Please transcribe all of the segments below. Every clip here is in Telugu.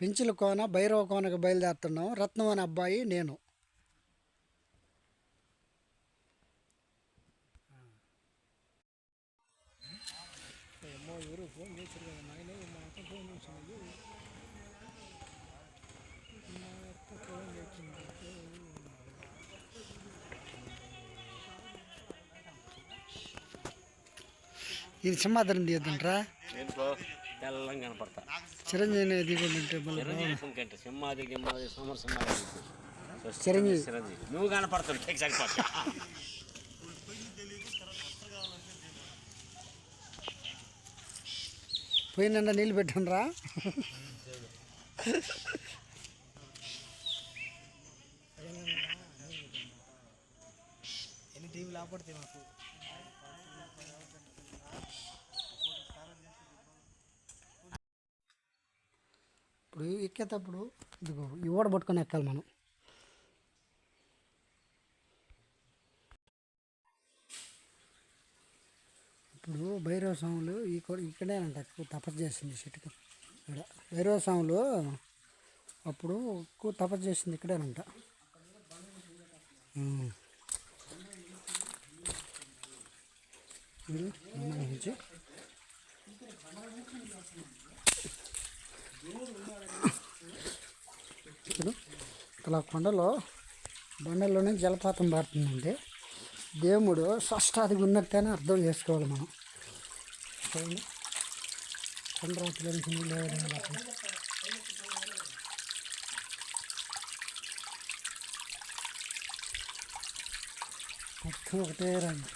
పెంచుల కోన భైరవ కోనకు బయలుదేరుతున్నాం. రత్నం అనే అబ్బాయి నేను. ఇది సింహాద్రం తీయద్దంట్రా తెల్లంగా కనపడతా. చిరంజీవి సింహాది గింహాది సమర సింహాది. చిరంజీవి. చిరంజీవి. నువ్వు కనపడతావు కేక్ సరిపోతా పోయినండ నీళ్ళు పెట్టండిరా. ఎన్ని టీవీలు ఆపడితే మాకు? ఇప్పుడు ఎక్కేటప్పుడు ఇదిగో ఈ ఓడ పట్టుకొని ఎక్కాలి మనం. ఇప్పుడు భైరవ స్వాములు ఈ కొ- ఇక్కడేనంట ఎక్కువ తపస్సు చేసింది చెట్టుకు. ఇక్కడ భైరవ స్వాములు అప్పుడు ఎక్కువ తపస్సు చేసింది ఇక్కడేనంట. ఉం. నుంచి. ఇప్పుడు అలా కొండలో బండల్లో జలపాతం పడుతుందండి దేవుడు షష్టాదిగా ఉన్నట్టేనే అర్థం చేసుకోవాలి మనం. చూడండి కొండరాతిలో నుంచి నీళ్ళు మొత్తం ఒకటే రండి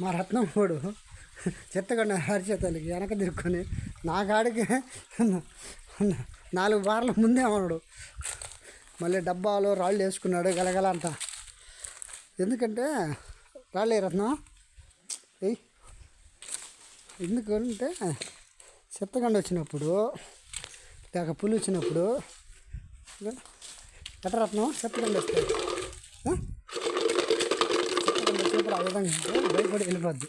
మా రత్నం వాడు. చెత్తగొండ హరిచేతలకి వెనక తిరుక్కొని నా కాడికి నాలుగు బార్ల ముందే ఉన్నాడు. మళ్ళీ డబ్బాలు రాళ్ళు వేసుకున్నాడు గలగల అంతా ఎందుకంటే రాళ్ళే రత్నం? ఏయ్ ఎందుకంటే చెత్తగండ వచ్చినప్పుడు లేక పులి వచ్చినప్పుడు ఎట్ర ఎట్ట రత్నం చెత్తగండ వస్తాయి చెత్తగండ వచ్చినప్పుడు ఆ విధంగా ఉంటే భయపడి వెళ్ళిపోద్ది.